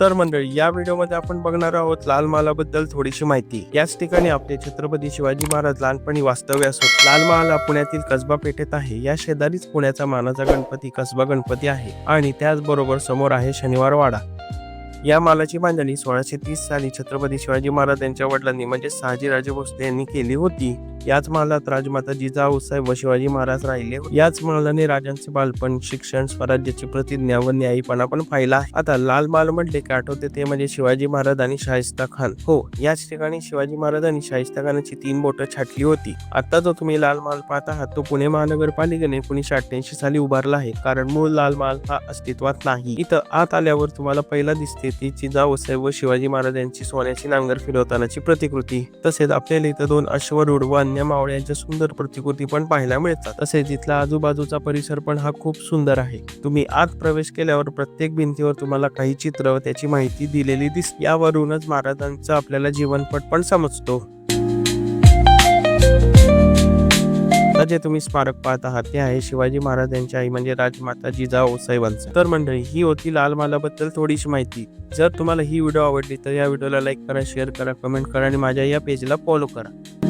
तर मंडळी या व्हिडिओमध्ये आपण बघणार आहोत लाल महालाबद्दल थोडीशी माहिती. याच ठिकाणी आपले छत्रपती शिवाजी महाराज लहानपणी वास्तव्यास होत लाल महाल पुण्यातील कसबा पेठेत आहे. या शेजारीच पुण्याचा मानाचा गणपती कसबा गणपती आहे आणि त्याचबरोबर समोर आहे शनिवार वाडा या मालाची बांधणी सोळाशे तीस साली छत्रपती शिवाजी महाराज यांच्या वडिलांनी म्हणजे शहाजीराजे भोसले यांनी केली होती. याच महालात राजमाता जिजाऊ साहेब व शिवाजी महाराज राहिले. याच महालाने राजांचे बालपण शिक्षण स्वराज्याची प्रतिज्ञा व न्यायीपणा पण पाहिला. आहे आता लाल महाल म्हटले की आठवते ते म्हणजे शिवाजी महाराज आणि शाहिस्ता खान. हो याच ठिकाणी शिवाजी महाराज आणि शाहिस्ता खानाची तीन बोटं छाटली होती. आता जो तुम्ही लाल महाल पाहत आहात तो पुणे महानगरपालिकेने एकोणीशे अठ्ठ्याऐंशी साली उभारला आहे. कारण मूळ लाल महाल हा अस्तित्वात नाही. इथं आत आल्यावर तुम्हाला पहिला दिसते ती जिजाऊसाहेब व शिवाजी महाराज यांची सोन्याची नांगर फिरवतानाची प्रतिकृती. तसेच आपल्याला इथं दोन अश्वरूढ व अन्य मावळ्यांच्या सुंदर प्रतिकृती पण पाहायला मिळतात. तसेच इथला आजूबाजूचा परिसर पण हा खूप सुंदर आहे. तुम्ही आत प्रवेश केल्यावर प्रत्येक भिंतीवर तुम्हाला काही चित्र व त्याची माहिती दिलेली दिसते. यावरूनच महाराजांचा आपल्याला जीवनपट पण समजतो. आता जे तुम्ही स्मारक पाहत आहात ते आहे शिवाजी महाराज यांची आई म्हणजे राजमाता जिजाऊ साहेबांचं. तर मंडळी ही होती लाल मालाबद्दल थोडीशी माहिती. जर तुम्हाला ही व्हिडिओ आवडली तर या व्हिडिओला लाईक करा शेअर करा कमेंट करा आणि माझ्या या पेजला फॉलो करा.